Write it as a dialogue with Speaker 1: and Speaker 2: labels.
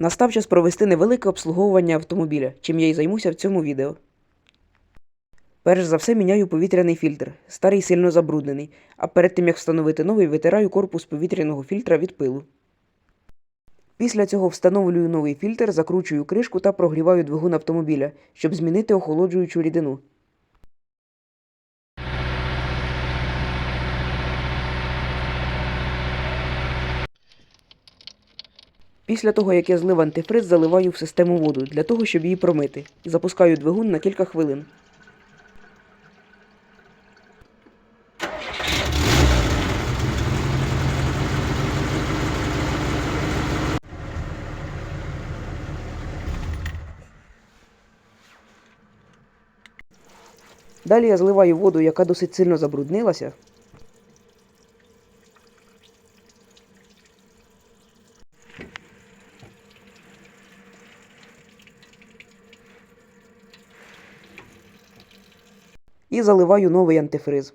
Speaker 1: Настав час провести невелике обслуговування автомобіля, чим я й займуся в цьому відео. Перш за все міняю повітряний фільтр. Старий сильно забруднений, а перед тим як встановити новий, витираю корпус повітряного фільтра від пилу. Після цього встановлюю новий фільтр, закручую кришку та прогріваю двигун автомобіля, щоб змінити охолоджуючу рідину. Після того, як я злив антифриз, заливаю в систему воду для того, щоб її промити, запускаю двигун на кілька хвилин. Далі я зливаю воду, яка досить сильно забруднилася. І заливаю новий антифриз.